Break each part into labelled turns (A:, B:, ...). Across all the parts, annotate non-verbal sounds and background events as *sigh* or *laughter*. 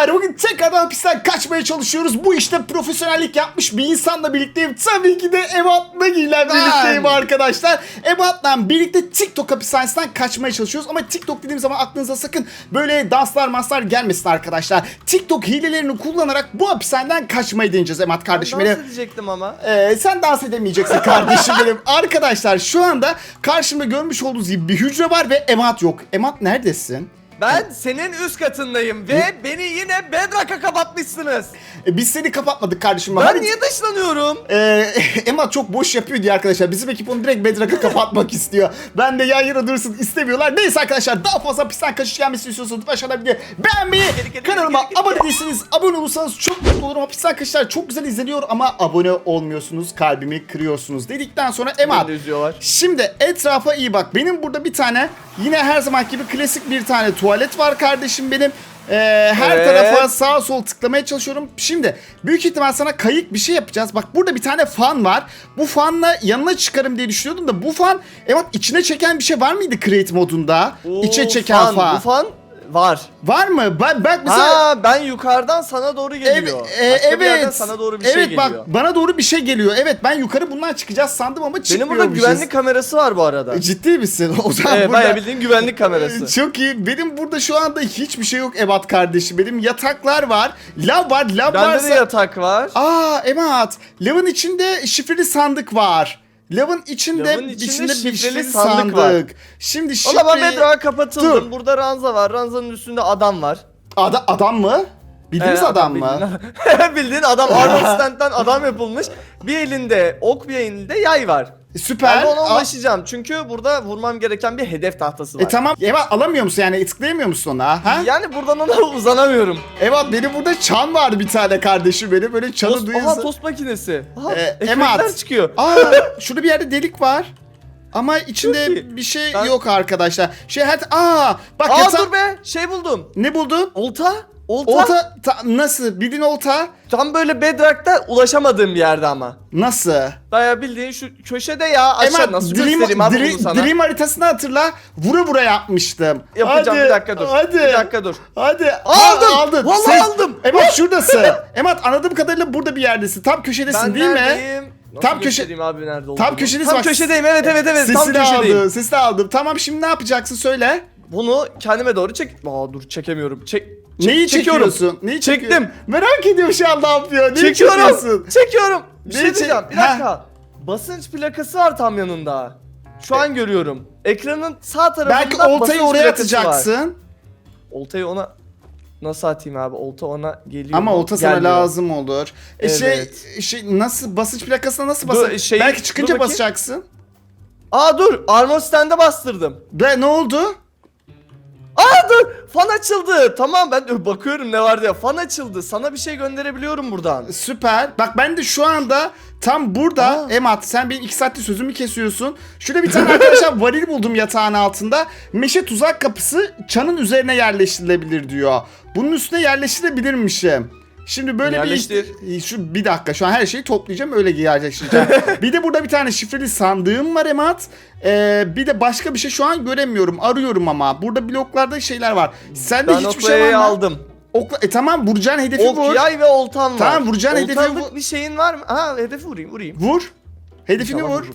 A: arkadaşlar bugün tekrardan hapisten kaçmaya çalışıyoruz. Bu işte profesyonellik yapmış bir insanla birlikteyim. Tabii ki de Ebat'la ile birlikteyim arkadaşlar. Ebat'la birlikte TikTok hapishanesinden kaçmaya çalışıyoruz. Ama TikTok dediğim zaman aklınıza sakın böyle danslar maslar gelmesin arkadaşlar. TikTok hilelerini kullanarak bu hapishaneden kaçmayı deneyeceğiz Ebat kardeşim.
B: Dans
A: benim.
B: edecektim ama.
A: Ee, sen dans edemeyeceksin kardeşim benim. *laughs* Arkadaşlar şu anda karşımda görmüş olduğunuz gibi bir hücre var ve Emat yok. Emat neredesin?
B: Ben senin üst katındayım ve beni yine Bedrock'a kapatmışsınız.
A: E, biz seni kapatmadık kardeşim.
B: Ben
A: Hadi-
B: niye dışlanıyorum?
A: Ee, *laughs* Emma çok boş yapıyor diye arkadaşlar. Bizim ekip onu direkt Bedrock'a kapatmak istiyor. Ben de yan yana dursun istemiyorlar. Neyse arkadaşlar daha fazla pistten kaçış gelmesini istiyorsanız aşağıda bir de beğenmeyi,
B: Geri,
A: kanalıma
B: geri, geri,
A: abone değilseniz abone olursanız çok mutlu olurum. Hapisten kaçışlar çok güzel izleniyor ama abone olmuyorsunuz. Kalbimi kırıyorsunuz dedikten sonra
B: Beni de üzüyorlar.
A: Şimdi etrafa iyi bak. Benim burada bir tane yine her zaman gibi klasik bir tane tuvalet var kardeşim benim. Ee, her
B: Evet.
A: tarafa sağ sol tıklamaya çalışıyorum. Şimdi büyük ihtimal sana kayık bir şey yapacağız. Bak burada bir tane fan var. Bu fanla yanına çıkarım diye düşünüyordum da bu fan evet içine çeken bir şey var mıydı Create modunda?
B: Oo,
A: İçe çeken fan.
B: Bu fan var.
A: Var mı? Ben, ben mesela
B: Ha ben yukarıdan sana doğru geliyor.
A: Evet, e,
B: Başka
A: evet.
B: sana doğru bir
A: evet,
B: şey geliyor.
A: bak bana doğru bir şey geliyor. Evet ben yukarı bundan çıkacağız sandım ama
B: Benim
A: çıkmıyormuşuz.
B: burada güvenlik kamerası var bu arada.
A: Ciddi misin? O zaman
B: Evet
A: burada...
B: bayağı bildiğin güvenlik kamerası.
A: Çok iyi. Benim burada şu anda hiçbir şey yok Ebat kardeşim. Benim yataklar var. Lav var. Lav
B: Bende
A: varsa...
B: de yatak var.
A: Aa Ebat. Lavın içinde şifreli sandık var. Lavın içinde,
B: Lavın içinde
A: içinde bir
B: şifreli sandık
A: sandık.
B: var.
A: Şimdi şifre...
B: Valla ben kapatıldım.
A: Dur.
B: Burada ranza var. Ranzanın üstünde adam var.
A: Ada- adam mı? Bildiğimiz
B: Evet,
A: adam, mı?
B: Bildiğin, *laughs* bildiğin adam *laughs* Arnold Stant'tan adam yapılmış. Bir elinde ok bir elinde yay var.
A: Süper.
B: Ben de ona
A: Aa,
B: ulaşacağım. Çünkü burada vurmam gereken bir hedef tahtası var.
A: E tamam. Ebat alamıyor musun yani? Tıklayamıyor musun ona? Ha?
B: Yani buradan ona *laughs* uzanamıyorum.
A: Ebat benim burada çan var bir tane kardeşim benim. Böyle çanı
B: Tost,
A: duyuyorsa...
B: aha tost makinesi. Aha
A: Ee,
B: ekmekler çıkıyor.
A: Aa *laughs* şurada bir yerde delik var. Ama içinde bir şey
B: Ben-
A: yok arkadaşlar. Şey hadi aa bak
B: Aa
A: yata-
B: dur be şey buldum.
A: Ne buldun?
B: Olta. Olta.
A: Olta ta- nasıl? Bildiğin olta
B: Tam böyle Bedrock'ta ulaşamadığım bir yerde ama.
A: nasıl?
B: Baya bildiğin şu köşede ya aşağı
A: Hemen
B: nasıl göstereyim abi bunu sana.
A: Dream haritasını hatırla. Vura vura yapmıştım.
B: Yapacağım
A: Hadi,
B: bir dakika dur.
A: Hadi.
B: Bir dakika dur.
A: Hadi.
B: Aldım.
A: Aldın.
B: Vallahi aldım.
A: Emat şuradasın. *laughs* Emat anladığım kadarıyla burada bir yerdesin. Tam köşedesin
B: Ben
A: değil mi?
B: neredeyim? Nasıl
A: Tam köşe-
B: göstereyim abi nerede olduğumu?
A: Tam köşedesin
B: Tam
A: bak.
B: köşedeyim evet evet evet tam
A: Sesini
B: köşedeyim.
A: aldım. Sesini aldım. Tamam şimdi ne yapacaksın söyle.
B: Bunu kendime doğru çek. Aa dur çekemiyorum. Çek.
A: Neyi
B: çekiyorum.
A: çekiyorsun? Neyi
B: Çektim.
A: çekiyorsun? Merak ediyorum şu an ne yapıyor. Neyi
B: Çekiyorum.
A: çekiyorsun?
B: Çekiyorum. Bir
A: Neyi
B: şey
A: çek-
B: diyeceğim. Bir dakika. Basınç plakası var tam yanında. Şu an görüyorum. Ekranın sağ tarafında
A: Belki oltayı
B: basınç
A: oraya
B: plakası var.
A: atacaksın.
B: Oltayı ona nasıl atayım abi? Olta ona geliyor.
A: Ama
B: mu?
A: olta sana
B: Gelmiyor.
A: lazım olur. E şey,
B: Evet.
A: şey nasıl basınç plakasına nasıl
B: Dur,
A: basın?
B: şeyi-
A: Belki
B: dur
A: çıkınca
B: bakayım.
A: basacaksın.
B: Aa dur. Armor stand'e bastırdım.
A: Be ne oldu?
B: Aa. Fan açıldı. Tamam ben bakıyorum ne var diye. Fan açıldı. Sana bir şey gönderebiliyorum buradan.
A: Süper. Bak ben de şu anda tam burada
B: Aa.
A: Emat sen benim iki saattir sözümü kesiyorsun. Şurada bir tane *laughs* arkadaşlar varil buldum yatağın altında. Meşe tuzak kapısı çanın üzerine yerleştirilebilir diyor. Bunun üstüne yerleştirebilirmişim. Şimdi böyle
B: Yerleştir.
A: bir şu bir dakika şu an her şeyi toplayacağım öyle yerleştireceğim. *laughs* bir de burada bir tane şifreli sandığım var Emat. Ee, bir de başka bir şey şu an göremiyorum. Arıyorum ama. Burada bloklarda şeyler var. Sende
B: Ben
A: hiçbir şey var mı?
B: aldım.
A: Okla e tamam vuracağın hedefi vur.
B: Ok, yay ve oltam var.
A: Tamam, vuracağın hedefi vur.
B: bir şeyin var mı? Ha hedefi vurayım vurayım.
A: Vur. Hedefini vur.
B: vururum.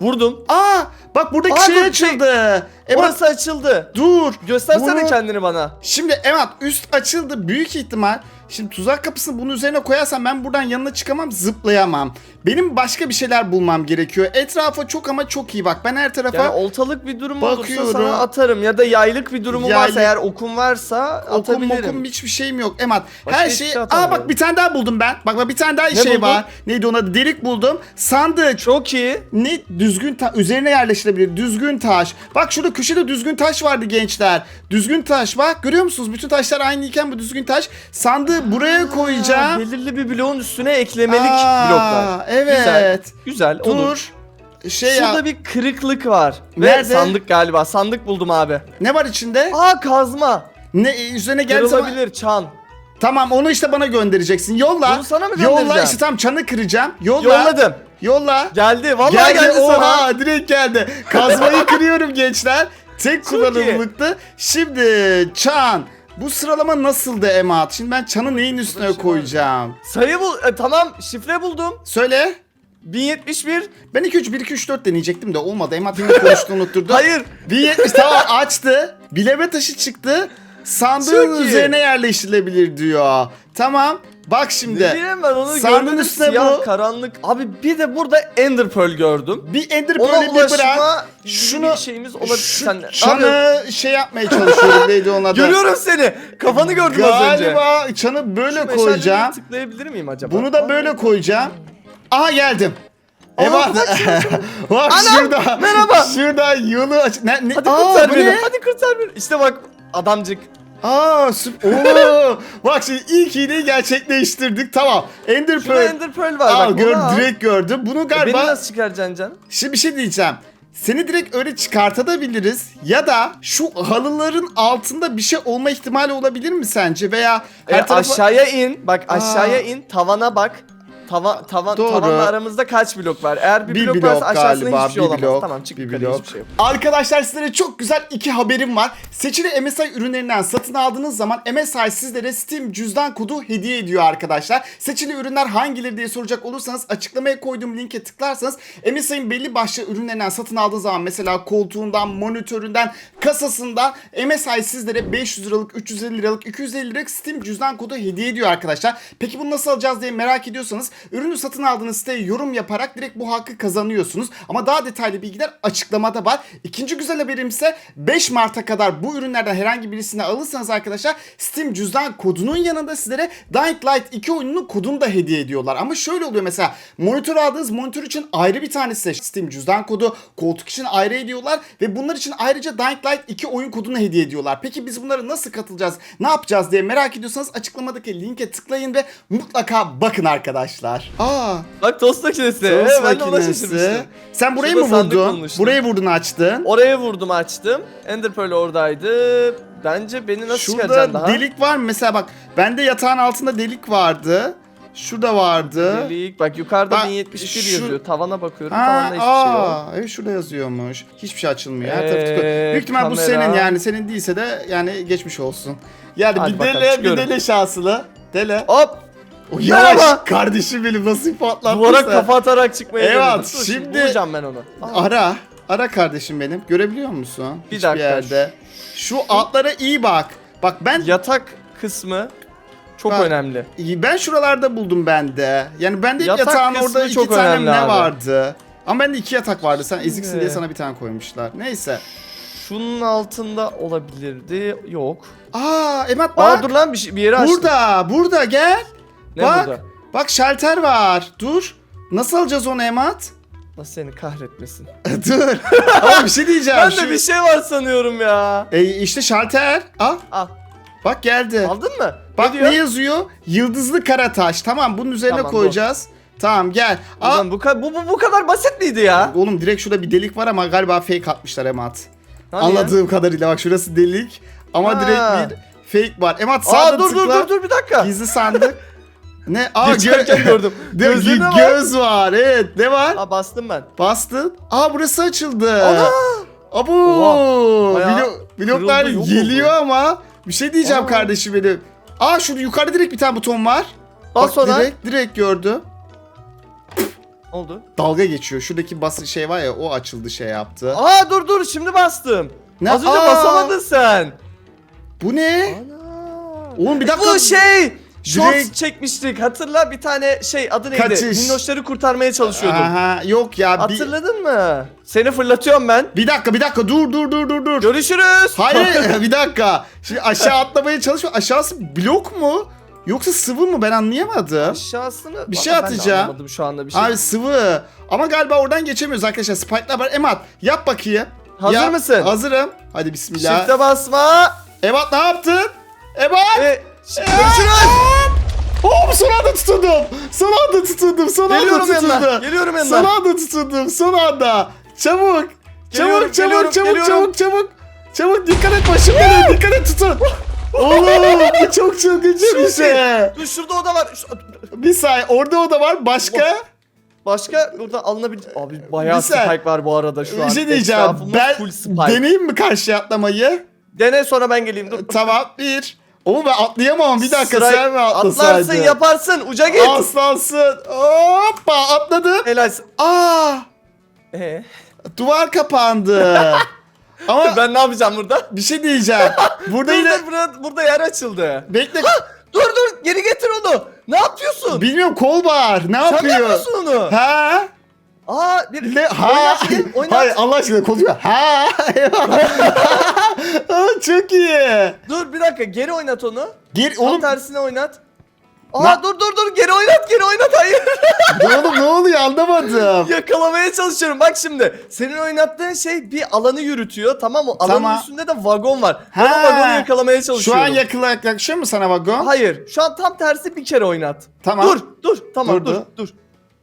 B: Vurdum.
A: Aa bak buradaki
B: Aa,
A: şey
B: dur,
A: açıldı. Evet
B: Orası açıldı.
A: dur.
B: Göstersene
A: Bunu-
B: kendini bana.
A: Şimdi evet üst açıldı büyük ihtimal. Şimdi tuzak kapısını bunun üzerine koyarsam ben buradan yanına çıkamam zıplayamam. Benim başka bir şeyler bulmam gerekiyor. Etrafa çok ama çok iyi bak. Ben her tarafa
B: Yani oltalık bir durum
A: Bakıyorum.
B: olursa sana atarım ya da yaylık bir durumu
A: Yaylık-
B: varsa eğer okun varsa
A: okum
B: atabilirim.
A: mokum hiçbir şeyim yok. Emat
B: Başka
A: her
B: hiçbir
A: şey...
B: şey
A: Aa
B: atamıyorum.
A: bak bir tane daha buldum ben. Bak bak bir tane daha şey
B: buldun?
A: var. Neydi ona delik buldum. Sandık.
B: Çok iyi.
A: Ne düzgün ta- üzerine yerleştirebilir. Düzgün taş. Bak şurada köşede düzgün taş vardı gençler. Düzgün taş bak görüyor musunuz? Bütün taşlar aynıyken bu düzgün taş. Sandığı buraya koyacağım.
B: belirli bir bloğun üstüne eklemelik
A: Aa,
B: bloklar.
A: Evet.
B: Güzel. Güzel olur.
A: Dur. Şey
B: Şurada
A: ya.
B: bir kırıklık var.
A: Nerede?
B: Ve sandık galiba. Sandık buldum abi.
A: Ne var içinde?
B: Aa kazma.
A: Ne e, üzerine zaman.
B: Kırılabilir çan.
A: Tamam onu işte bana göndereceksin. Yolla.
B: Bunu sana mı
A: Yolla
B: göndereceğim?
A: işte tam çanı kıracağım. Yolla.
B: Yolladım.
A: Yolla.
B: Geldi. Vallahi geldi, sana.
A: Oha direkt geldi. Kazmayı *laughs* kırıyorum gençler. Tek
B: Çok iyi.
A: kullanımlıktı. Şimdi çan Bu sıralama nasıldı Emat? Şimdi ben çanı neyin üstüne
B: şey
A: koyacağım?
B: Sayı bul. e, tamam şifre buldum.
A: Söyle.
B: 1071.
A: Ben 2 3 1 2 3 4 deneyecektim de olmadı. Emat yine konuştuğunu unutturdu. *laughs*
B: Hayır.
A: 1070 tamam açtı. Bileme taşı çıktı. Sandığın
B: Çok iyi.
A: üzerine yerleştirilebilir diyor. Tamam. Bak şimdi.
B: Ne bileyim ben onu görmedim.
A: üstüne
B: Siyah
A: bu.
B: karanlık. Abi bir de burada Ender Pearl gördüm.
A: Bir Ender
B: Ona
A: Pearl'i bir bırak.
B: ulaşma
A: Şunu
B: şunu, bir şeyimiz olabilir.
A: şu
B: Sen, yapıyorsun?
A: çanı şey yapmaya çalışıyorum neydi onun adı?
B: Görüyorum seni. Kafanı gördüm az önce.
A: Galiba çanı böyle
B: Şu
A: koyacağım.
B: tıklayabilir miyim acaba?
A: Bunu da böyle koyacağım. Aha geldim.
B: Aa,
A: Evet. *laughs* bak
B: Anam,
A: şurada.
B: merhaba.
A: Şurada yolu aç. Ne, ne?
B: Hadi
A: Aa,
B: kurtar
A: bu
B: beni.
A: ne?
B: Hadi kurtar beni. İşte bak adamcık.
A: Aa süper. Bak şimdi ilk iğneyi gerçekleştirdik. Tamam. Ender
B: Şurada
A: Pearl.
B: Ender Pearl var.
A: Aa,
B: bak,
A: gör,
B: bunu al.
A: direkt gördüm. Bunu
B: E, Beni
A: galiba
B: nasıl çıkaracaksın canım?
A: Şimdi bir şey diyeceğim. Seni direkt öyle çıkartabiliriz ya da şu halıların altında bir şey olma ihtimali olabilir mi sence veya
B: E,
A: her tarafa
B: Aşağıya in. Bak aşağıya in. Tavana bak. Tava, tavan,
A: Doğru.
B: tavanla aramızda kaç blok var? Eğer bir,
A: Bir
B: blok,
A: blok
B: varsa aşağısında
A: galiba,
B: hiçbir şey
A: bir
B: olamaz.
A: blok,
B: tamam çık
A: bir
B: yukarı
A: blok.
B: hiçbir şey yok.
A: Arkadaşlar sizlere çok güzel iki haberim var. Seçili MSI ürünlerinden satın aldığınız zaman MSI sizlere Steam cüzdan kodu hediye ediyor arkadaşlar. Seçili ürünler hangileri diye soracak olursanız açıklamaya koyduğum linke tıklarsanız MSI'nin belli başlı ürünlerinden satın aldığınız zaman mesela koltuğundan, monitöründen, kasasından MSI sizlere 500 liralık, 350 liralık, 250 liralık Steam cüzdan kodu hediye ediyor arkadaşlar. Peki bunu nasıl alacağız diye merak ediyorsanız ürünü satın aldığınız siteye yorum yaparak direkt bu hakkı kazanıyorsunuz. Ama daha detaylı bilgiler açıklamada var. İkinci güzel haberim ise 5 Mart'a kadar bu ürünlerden herhangi birisini alırsanız arkadaşlar Steam cüzdan kodunun yanında sizlere Dying Light 2 oyununun kodunu da hediye ediyorlar. Ama şöyle oluyor mesela monitör aldığınız monitör için ayrı bir tane size Steam cüzdan kodu, koltuk için ayrı ediyorlar ve bunlar için ayrıca Dying Light 2 oyun kodunu hediye ediyorlar. Peki biz bunlara nasıl katılacağız, ne yapacağız diye merak ediyorsanız açıklamadaki linke tıklayın ve mutlaka bakın arkadaşlar. Aa,
B: Bak tost makinesi.
A: Tost
B: Ee, ben de ona şaşırmıştım.
A: Sen burayı
B: Şurada
A: mı vurdun? Burayı vurdun açtın.
B: Oraya vurdum açtım. Ender Pearl oradaydı. Bence beni nasıl çıkaracaksın
A: Şurada
B: daha?
A: delik var mı? Mesela bak bende yatağın altında delik vardı. Şurada vardı.
B: Delik. Bak yukarıda
A: Bak,
B: 1071
A: şu-
B: yazıyor. Tavana bakıyorum.
A: Ha,
B: Tavanda hiçbir şey yok.
A: aa, evet şurada yazıyormuş. Hiçbir şey açılmıyor. Her
B: Ee,
A: tarafı. Büyük ihtimal bu
B: kamera.
A: senin yani. Senin değilse de yani geçmiş olsun. Yani
B: Hadi
A: bir
B: bakalım,
A: dele bir dele şanslı. Dele.
B: Hop!
A: O yavaş
B: Merhaba.
A: kardeşim benim nasıl patlattın
B: Duvara kafa atarak çıkmaya
A: Evet,
B: denedim. Dur,
A: şimdi-
B: Bulacağım ben onu.
A: Ara. Ara kardeşim benim. Görebiliyor musun?
B: Bir
A: Hiçbir
B: dakika.
A: yerde. Şu altlara iyi bak. Bak ben
B: Yatak kısmı çok
A: Bak,
B: önemli.
A: ben şuralarda buldum ben de. Yani bende hep
B: Yatak
A: yatağın
B: kısmı
A: orada iki
B: çok
A: tane
B: önemli
A: ne
B: abi.
A: vardı. Ama bende iki yatak vardı. Sen eziksin diye sana bir tane koymuşlar. Neyse.
B: Şunun altında olabilirdi. Yok.
A: Aa Emat bak.
B: Aa dur lan bir, şey, bir yeri açtım.
A: burada. Burada gel.
B: Ne
A: bak.
B: burada?
A: Bak şalter var. Dur. Nasıl alacağız onu Emat?
B: Allah seni kahretmesin. *laughs*
A: Dur. Ama bir şey diyeceğim.
B: Ben de
A: Şu-
B: bir şey var sanıyorum ya.
A: E, işte şalter. Al.
B: Al.
A: Bak geldi.
B: Aldın mı?
A: Bak
B: ne diyor?
A: yazıyor? Yıldızlı karataş. Tamam bunun üzerine
B: Tamam,
A: koyacağız. Tamam gel.
B: Ulan bu, ka- bu, bu, bu kadar basit miydi ya?
A: Oğlum direkt şurada bir delik var ama galiba fake atmışlar Emat.
B: Hani
A: Anladığım kadarıyla bak şurası delik ama
B: Ha.
A: direkt bir fake var. Emat
B: Ya?
A: sağda
B: Aa dur dur
A: tıkla.
B: dur dur bir dakika.
A: Gizli sandık. *laughs* ne? Aa
B: Geçerken
A: gö-
B: gördüm.
A: Gö-
B: Gözlerine bak.
A: göz var. Evet. Ne var?
B: Aa bastım ben.
A: Bastın. Aa burası açıldı.
B: Ana!
A: Abo.
B: Oha, bayağı
A: Blo- bloklar
B: kırıldı, yok
A: geliyor
B: oldu.
A: ama bir şey diyeceğim
B: Aa.
A: kardeşim benim. Aa şurada yukarıda direkt bir tane buton var.
B: Bas
A: Bak
B: ona.
A: direkt direkt gördüm.
B: Oldu.
A: Dalga geçiyor. Şuradaki bası şey var ya o açıldı şey yaptı.
B: Aa dur dur şimdi bastım.
A: Ne?
B: Az önce
A: Aa!
B: basamadın sen.
A: Bu ne?
B: Ana.
A: Oğlum bir dakika.
B: Bu şey. Shorts
A: Direkt-
B: çekmiştik. Hatırla bir tane şey adı neydi?
A: Kaçış.
B: Minnoşları kurtarmaya çalışıyordum.
A: Aha yok ya. Bir,
B: Hatırladın mı? Seni fırlatıyorum ben.
A: bir dakika bir dakika dur dur dur dur dur.
B: Görüşürüz.
A: Hayır *laughs* *laughs* bir dakika. Şimdi aşağı atlamaya çalışma. Aşağısı blok mu? Yoksa sıvı mı ben anlayamadım.
B: Aşağısını
A: Bir şey
B: ben de
A: atacağım.
B: anlamadım şu anda bir şey.
A: Abi sıvı. Ama galiba oradan geçemiyoruz arkadaşlar. Spike'lar var. Emat yap bakayım.
B: Hazır
A: Yap.
B: mısın?
A: Hazırım. Hadi bismillah.
B: Shift'e basma.
A: Emat ne yaptın? Emat.
B: Ve görüşürüz.
A: Oh son anda tutundum. Son anda tutundum. Son anda
B: Geliyorum yanına.
A: tutundum.
B: Geliyorum
A: Son
B: yanına.
A: anda tutundum. Son anda. Çabuk.
B: Geliyorum,
A: çabuk çabuk
B: geliyorum,
A: çabuk
B: geliyorum.
A: çabuk çabuk. Çabuk dikkat et başım dönüyor. Dikkat et tutun. Oğlum bu çok çılgınca bir şey.
B: Dur şurada oda var. Şu-
A: Bir saniye orada o da var. Başka?
B: Başka burada alınabilir. Abi bayağı
A: Bir saniye.
B: spike var bu arada şu an.
A: Bir şey diyeceğim.
B: Etrafımız
A: Ben
B: full spike.
A: deneyeyim mi karşı atlamayı?
B: Dene sonra ben geleyim dur.
A: Tamam. Bir. Oğlum ben atlayamam. Bir dakika
B: Sıra-
A: sen mi atlasaydın?
B: Atlarsın yaparsın uca git.
A: Aslansın. Hoppa atladım.
B: Helalsin.
A: Aa
B: Ee,
A: duvar kapandı. *laughs* Ama
B: ben ne yapacağım burada?
A: bir şey diyeceğim. Burada
B: Dur,
A: yine
B: burada, burada yer açıldı.
A: bekle.
B: Dur dur geri getir onu. Ne yapıyorsun?
A: Bilmiyorum kol var. Ne
B: Sen mi
A: yapıyor?
B: yapıyorsun onu?
A: Ha?
B: Aa bir
A: Ne? Ha?
B: oynat, *laughs* oynat.
A: Hayır Allah aşkına konuşma. Ha? *laughs* Çok iyi.
B: Dur bir dakika geri oynat onu.
A: Gel
B: Tam
A: oğlum.
B: tersine oynat. Aa
A: Na-
B: dur dur dur geri oynat geri oynat hayır. *laughs*
A: oğlum ne oluyor anlamadım.
B: Yakalamaya çalışıyorum bak şimdi. Senin oynattığın şey bir alanı yürütüyor tamam mı? Alanın
A: Tamam.
B: üstünde de vagon var. Ben
A: Ha.
B: o vagonu yakalamaya
A: Şu
B: çalışıyorum.
A: an yakın yaklaşıyor mu sana vagon?
B: Hayır şu an tam tersi bir kere oynat.
A: Tamam.
B: Dur dur tamam dur
A: Durdu.
B: dur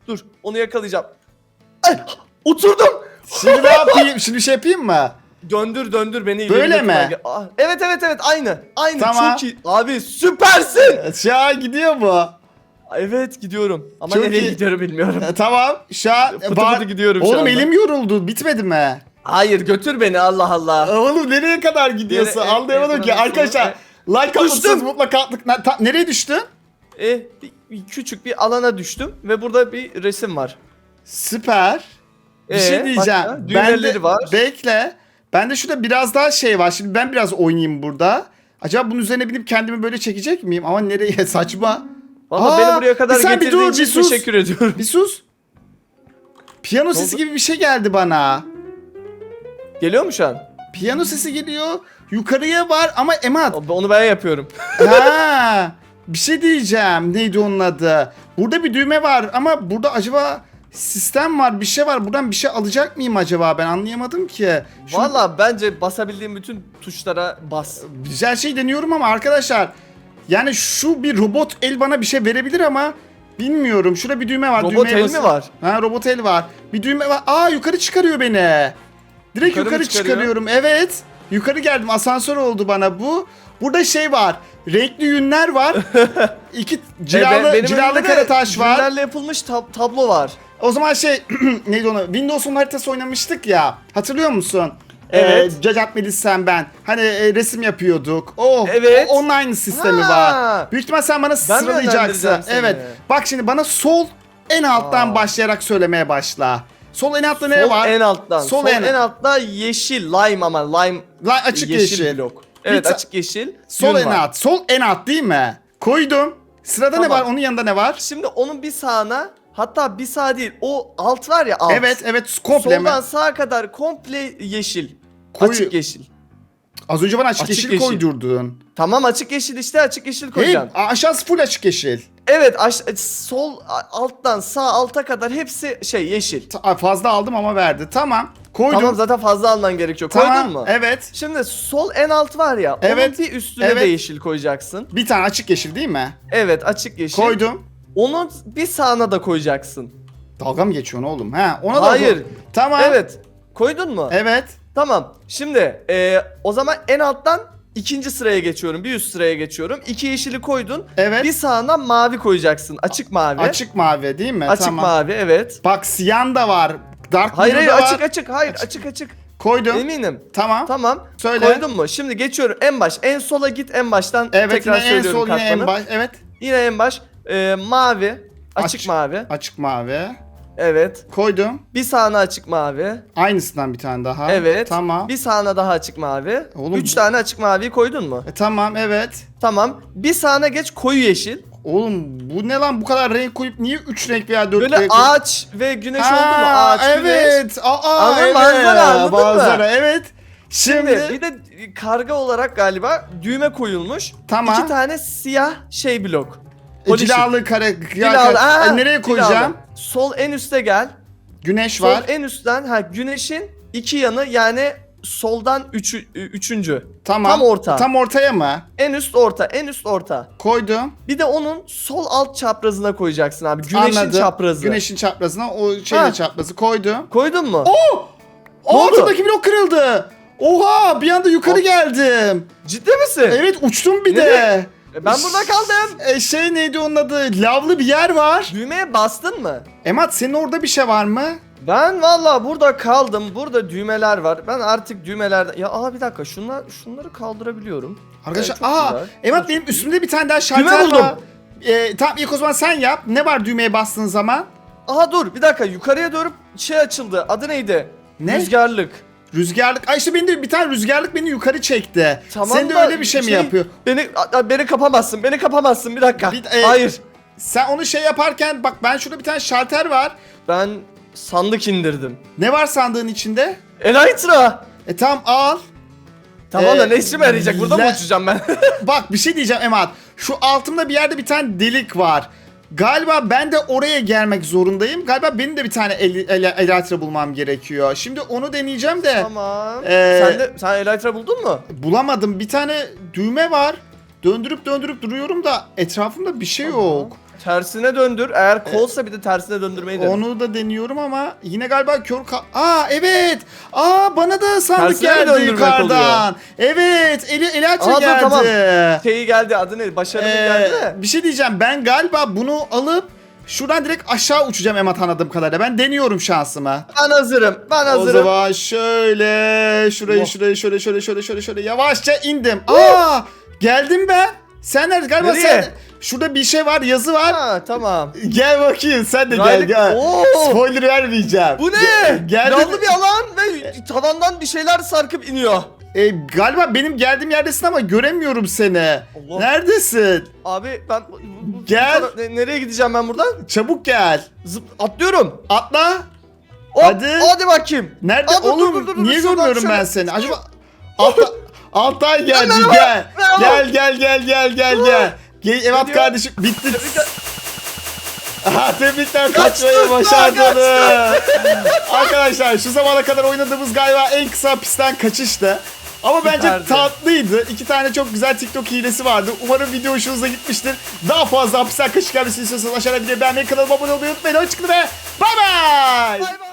B: dur. Onu yakalayacağım. Ay oturdum.
A: Şimdi ne yapayım? Şimdi bir şey yapayım mı?
B: Döndür döndür beni.
A: Böyle mi?
B: Aa, Evet evet evet aynı. Aynı
A: Tamam.
B: çok iyi. Abi süpersin.
A: Şu an gidiyor mu?
B: Evet gidiyorum. Ama
A: Çok
B: nereye
A: iyi.
B: gidiyorum bilmiyorum.
A: E, tamam. Şu an
B: Fıtı fıtı gidiyorum şu
A: Oğlum
B: anda.
A: elim yoruldu. Bitmedi mi?
B: Hayır götür beni Allah Allah.
A: Oğlum nereye kadar gidiyorsun?
B: Yere-
A: Anlayamadım
B: e-
A: ki.
B: e-
A: Arkadaşlar like atmışsınız
B: Düştüm.
A: mutlaka attık. Na- ta- nereye düştün?
B: E, bir, bir küçük bir alana düştüm ve burada bir resim var.
A: Süper. Bir
B: Ee,
A: şey diyeceğim.
B: başka?
A: Ben de,
B: var.
A: Bekle. Ben de şurada biraz daha şey var. Şimdi ben biraz oynayayım burada. Acaba bunun üzerine binip kendimi böyle çekecek miyim? Ama nereye? *laughs* Saçma.
B: Valla beni buraya kadar
A: sen bir
B: getirdiğin
A: dur,
B: için
A: bir sus.
B: teşekkür ediyorum.
A: Bir sus. Piyano sesi gibi bir şey geldi bana.
B: Geliyor mu şu an?
A: Piyano sesi geliyor. Yukarıya var ama Emat.
B: Onu ben yapıyorum. *laughs*
A: ha, bir şey diyeceğim. Neydi onun adı? Burada bir düğme var ama burada acaba sistem var, bir şey var. Buradan bir şey alacak mıyım acaba? Ben anlayamadım ki. Şu
B: Valla bence basabildiğim bütün tuşlara bas.
A: güzel şey deniyorum ama arkadaşlar yani şu bir robot el bana bir şey verebilir ama bilmiyorum. Şurada bir düğme var.
B: Robot
A: düğmeye
B: el
A: basın.
B: mi var?
A: Ha robot el var. Bir düğme var. Aa yukarı çıkarıyor beni. Direkt
B: Yukarı
A: yukarı,
B: çıkarıyor?
A: çıkarıyorum. Evet. Yukarı geldim. Asansör oldu bana bu. Burada şey var. Renkli yünler var. *laughs* İki cilalı,
B: E,
A: cilalı kara taş var.
B: Günlerle yapılmış tab- tablo var.
A: O zaman şey *clears throat* neydi onu? Windows'un haritası oynamıştık ya. Hatırlıyor musun?
B: Evet.
A: Ee, Cacat Melis sen ben. Hani e, resim yapıyorduk. Oh,
B: Evet.
A: o- Onun aynı sistemi
B: Ha.
A: var. Büyük ihtimal sen bana
B: Ben
A: sıralayacaksın. Evet. Bak şimdi bana sol en alttan
B: Aa.
A: başlayarak söylemeye başla. Sol en altta ne var?
B: en alttan.
A: Sol
B: Sol,
A: en-
B: en... altta yeşil lime ama lime
A: Lan açık yeşil.
B: blok. Evet
A: ta-
B: açık yeşil.
A: Sol en
B: var.
A: alt. Sol en alt değil mi? Koydum. Sırada ne
B: Tamam.
A: var? Onun yanında ne var?
B: Şimdi onun bir sağına hatta bir sağ değil o alt var ya alt.
A: Evet evet komple mi?
B: Soldan sağa kadar komple yeşil.
A: Koyu-
B: Açık yeşil.
A: Az önce bana açık,
B: Açık
A: yeşil,
B: yeşil.
A: koydurdun.
B: Tamam açık yeşil işte açık yeşil
A: Hey,
B: koyacaksın.
A: aşağısı full açık yeşil.
B: Evet aş- sol a- alttan sağ alta kadar hepsi şey yeşil.
A: Ta- fazla aldım ama verdi. Tamam. Koydum.
B: Tamam zaten fazla alman gerekiyor.
A: Tamam,
B: Koydun mu?
A: Evet.
B: Şimdi sol en alt var ya
A: Evet,
B: onun bir üstüne
A: evet.
B: de yeşil koyacaksın.
A: Bir tane açık yeşil değil mi?
B: Evet açık yeşil.
A: Koydum.
B: Onun bir sağına da koyacaksın.
A: Dalga mı geçiyorsun oğlum? Ha, ona da
B: Hayır.
A: Tamam.
B: Evet. Koydun mu?
A: Evet.
B: Tamam. Şimdi e, o zaman en alttan ikinci sıraya geçiyorum. Bir üst sıraya geçiyorum. İki yeşili koydun.
A: Evet.
B: Bir sağına mavi koyacaksın. Açık mavi.
A: Açık mavi değil mi?
B: Açık
A: tamam.
B: mavi evet.
A: Bak siyan da var. Dark
B: Hayır
A: blue
B: hayır
A: da var.
B: açık açık. Hayır açık açık.
A: Koydum.
B: Eminim.
A: Tamam.
B: Tamam.
A: Söyle.
B: Koydun mu? Şimdi geçiyorum en baş. En sola git en baştan
A: Evet
B: tekrar
A: yine en
B: söylüyorum
A: sol yine en baş. Evet.
B: Yine en baş. E, mavi. Açık
A: Aç-
B: mavi.
A: Açık mavi.
B: Evet.
A: Koydum.
B: Bir sağına açık mavi.
A: Aynısından bir tane daha.
B: Evet.
A: Tamam.
B: Bir sağına daha açık mavi.
A: Oğlum
B: Üç
A: bu-
B: tane açık maviyi koydun mu?
A: E, tamam evet.
B: Tamam. Bir sağına geç koyu yeşil.
A: Oğlum bu ne lan bu kadar renk koyup niye 3 renk veya 4
B: Böyle
A: renk koyup-
B: ağaç ve güneş oldu mu? Ağaç, güneş.
A: evet. Aa,
B: Anladın mı?
A: evet.
B: Manzara, anladın mı?
A: Manzara, evet. Şimdi,
B: Şimdi bir de karga olarak galiba düğme koyulmuş.
A: Tamam.
B: İki tane siyah şey blok.
A: E,
B: Polişik.
A: cilalı kare
B: Cilalı,
A: kare-
B: aa,
A: E, nereye koyacağım?
B: cilalı. Sol en üste gel.
A: Güneş
B: Sol
A: var.
B: en üstten ha güneşin iki yanı yani soldan üçü, üçüncü.
A: Tamam.
B: tam orta.
A: Tam ortaya mı?
B: En üst orta, en üst orta.
A: Koydum.
B: Bir de onun sol alt çaprazına koyacaksın abi. Güneşin
A: Anladım.
B: çaprazı.
A: Güneşin çaprazına o şeyle
B: Ha.
A: çaprazı koydum.
B: Koydun mu?
A: Oh!
B: Ne oldu?
A: Altındaki blok kırıldı. Oha bir anda yukarı
B: Oh.
A: geldim.
B: Ciddi misin?
A: Evet uçtum bir
B: Nereye?
A: de.
B: E, Ben burada kaldım.
A: E, şey neydi onun adı? Lavlı bir yer var.
B: Düğmeye bastın mı?
A: Emat senin orada bir şey var mı?
B: Ben valla burada kaldım. Burada düğmeler var. Ben artık düğmelerden... Ya aa bir dakika şunlar, şunları kaldırabiliyorum.
A: Arkadaşlar
B: Evet,
A: aa
B: güzel.
A: Emat benim üstümde bir tane daha şalter
B: buldum.
A: var. Ee, tamam ilk o zaman sen yap. Ne var düğmeye bastığın zaman?
B: Aha dur bir dakika yukarıya doğru şey açıldı. Adı neydi?
A: Ne?
B: Rüzgarlık.
A: Rüzgarlık. Ay işte benim de bir tane rüzgarlık beni yukarı çekti.
B: Tamam
A: Sen de
B: da
A: öyle bir şey, mi yapıyor?
B: Beni a- a- beni kapamazsın. Beni kapamazsın. Bir dakika.
A: Bir- e,
B: Hayır.
A: Sen onu şey yaparken bak ben şurada bir tane şalter var.
B: Ben sandık indirdim.
A: Ne var sandığın içinde?
B: Elytra.
A: E tamam al.
B: Tamam da
A: Ee,
B: ne işime yarayacak? Burada mı
A: le-
B: uçacağım ben? *laughs*
A: Bak bir şey diyeceğim Emat. Şu altımda bir yerde bir tane delik var. Galiba ben de oraya gelmek zorundayım. Galiba benim de bir tane el, el, elytra bulmam gerekiyor. Şimdi onu deneyeceğim de
B: tamam.
A: Ee,
B: sen de sen Elytra buldun mu?
A: bulamadım. Bir tane düğme var. Döndürüp döndürüp duruyorum da etrafımda bir şey yok.
B: Tersine döndür. Eğer kolsa bir de tersine döndürmeyi dene.
A: Onu da deniyorum ama yine galiba kör ka- Aa evet. Aa bana da sandık
B: Tersine mi
A: geldi
B: döndürmek
A: yukarıdan. Evet. Eli elytra
B: Aa, dur,
A: geldi.
B: tamam. Şeyi geldi adı ne? Başarılı
A: Ee,
B: geldi de.
A: bir şey diyeceğim. Ben galiba bunu alıp şuradan direkt aşağı uçacağım Emat anladığım kadarıyla. Ben deniyorum şansımı.
B: Ben hazırım. Ben
A: O
B: hazırım.
A: zaman şöyle şurayı
B: Oh.
A: şurayı şöyle şöyle şöyle şöyle şöyle yavaşça indim. Aa geldim ben. Sen nerede? Galiba
B: Nereye?
A: sen şurada bir şey var, yazı var.
B: Ha tamam.
A: Gel bakayım sen de gel gel.
B: Oo!
A: Spoiler vermeyeceğim.
B: Bu ne?
A: Ge-.
B: Yanlı bir alan ve tavandan bir şeyler sarkıp iniyor.
A: E, galiba benim geldiğim yerdesin ama göremiyorum seni. Neredesin?
B: Abi ben bu- bu- bu
A: Gel.
B: ne- nereye gideceğim ben buradan?
A: Çabuk gel.
B: Zıp atlıyorum.
A: Atla.
B: Hop,
A: Hadi.
B: Hadi bakayım.
A: Nerede
B: Aa, dur,
A: oğlum?
B: dur, dur, dur,
A: Niye
B: şuradan,
A: görmüyorum ben
B: şöyle.
A: seni? Acaba altta Altay geldi gel. Gel gel gel gel gel gel. Gel evet kardeşim bitti. Aha tebrikler kaçmayı başardınız. Arkadaşlar şu zamana kadar oynadığımız galiba en kısa pistten kaçıştı. Ama bence
B: Süperdi.
A: tatlıydı. İki tane çok güzel TikTok hilesi vardı. Umarım video hoşunuza gitmiştir. Daha fazla hapisten kaçış gelmesini istiyorsanız aşağıda videoyu beğenmeyi, kanalıma abone olmayı unutmayın. Hoşçakalın ve bay bay.
B: Bay bay.